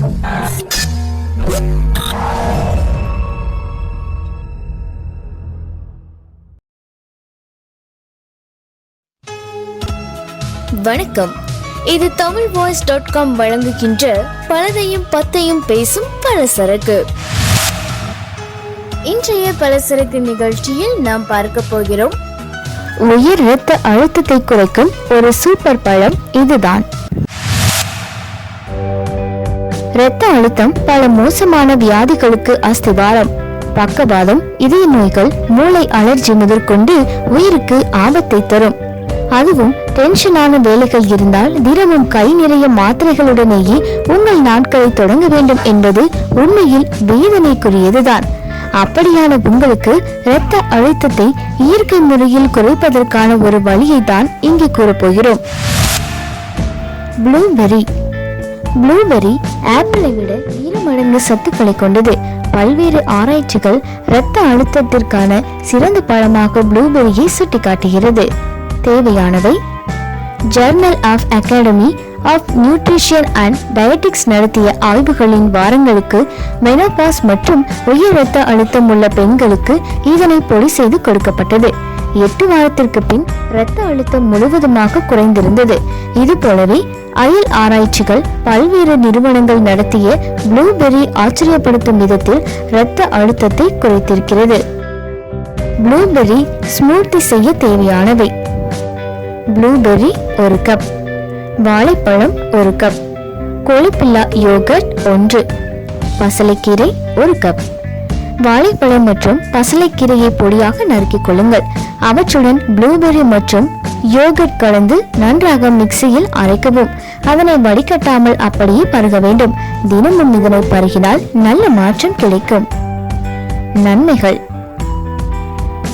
வணக்கம். இது Tamil voice dot com வழங்குகின்ற பலதையும் பத்தையும் பேசும் பலசரக்கு. இன்றைய பலசரக்கு நிகழ்ச்சியில் நாம் பார்க்க போகிறோம். உயர் இரத்த அழுத்தத்தை குறைக்கும் ஒரு சூப்பர் பழம் இதுதான். இரத்த அழுத்தம் பல மோசமான வியாதிகளுக்கு அஸ்திவாரம். பக்கவாதம் இதய நோய்கள் மூளை அலர்ஜி முதற்கொண்டு உயிருக்கு ஆபத்தை தரும். அதுவும் டென்ஷனான வேலைகள் இருந்தால் தினமும் கை நிறைய மாத்திரைகளுடனேயே உங்கள் நாட்களை தொடங்க வேண்டும் என்பது உண்மையில் வேதனைக்குரியதுதான். அப்படியான உங்களுக்கு இரத்த அழுத்தத்தை இயற்கை முறையில் குறைப்பதற்கான ஒரு வழியை தான் இங்கே கூறப்போகிறோம். ப்ளூபெரி ப்ளூபெர்ரி ஆப்பிளை விட இரு மடங்கு சத்துக்களை கொண்டது. பல்வேறு ஆராய்ச்சிகள் இரத்த அழுத்தத்திற்கான சிறந்த பழமாக ப்ளூபெர்ரியை சுட்டிக்காட்டுகிறது. தேவையானவை Journal of Academy of Nutrition and Dietetics நடத்திய ஆய்வுகளின் வாரங்களுக்கு மெனோபாஸ் மற்றும் உயர் இரத்த அழுத்தம் உள்ள பெண்களுக்கு இதனை பொடி செய்து கொடுக்கப்பட்டது. எட்டு வாரத்திற்கு பின் இரத்த அழுத்தம் முழுவதுமாக குறைந்திருந்தது. இது போலவே அயல் ஆராய்ச்சிகள் பல்வேறு நிறுவனங்கள் நடத்திய ப்ளூபெர்ரி ஆச்சரியப்படுத்தும் விதத்தில் இரத்த அழுத்தத்தை குறைத்திருக்கிறது. ப்ளூபெர்ரி ஸ்மூத்தி செய்ய தேவையானவை. ப்ளூபெர்ரி ஒரு கப். வாழைப்பழம் ஒரு கப். கொழுப்பில்லா யோகர்ட் ஒன்று. பசலைக்கீரை ஒரு கப். வாழைப்பழம் மற்றும் பசலைக்கீரையை பொடியாக நறுக்கிக் கொள்ளுங்கள். அவற்றுடன் ப்ளூபெர்ரி மற்றும் யோகட் கலந்து நன்றாக மிக்சியில் அரைக்கவும். அதனை வடிகட்டாமல் அப்படியே பருக வேண்டும். தினமும் இதனை பருகினால் நல்ல மாற்றம் கிடைக்கும். நன்மைகள்.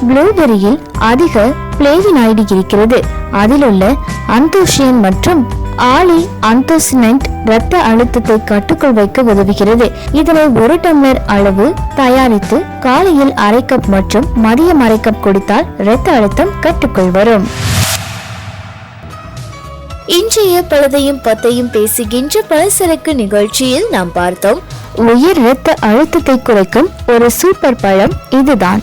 ப்ளூபெரியில் அதிக பிளேவினாய்டு இருக்கிறது. அதிலுள்ள அந்தோஷியன் மற்றும் ஆலி அந்தோசினன்ட் இரத்த அழுத்தத்தை கட்டுக்குள் வைக்க உதவுகிறது. இதனை ஒரு டம்ளர் அளவு தயாரித்து காலையில் அரை கப் மற்றும் மதியம் அரை கப் குடித்தால் இரத்த அழுத்தம் கட்டுக்குள் வரும். இன்றைய பழுதையும் பத்தையும் பேசுகின்ற பலசரக்கு நிகழ்ச்சியில் நாம் பார்த்தோம். உயர் இரத்த அழுத்தத்தை குறைக்கும் ஒரு சூப்பர் பழம் இதுதான்.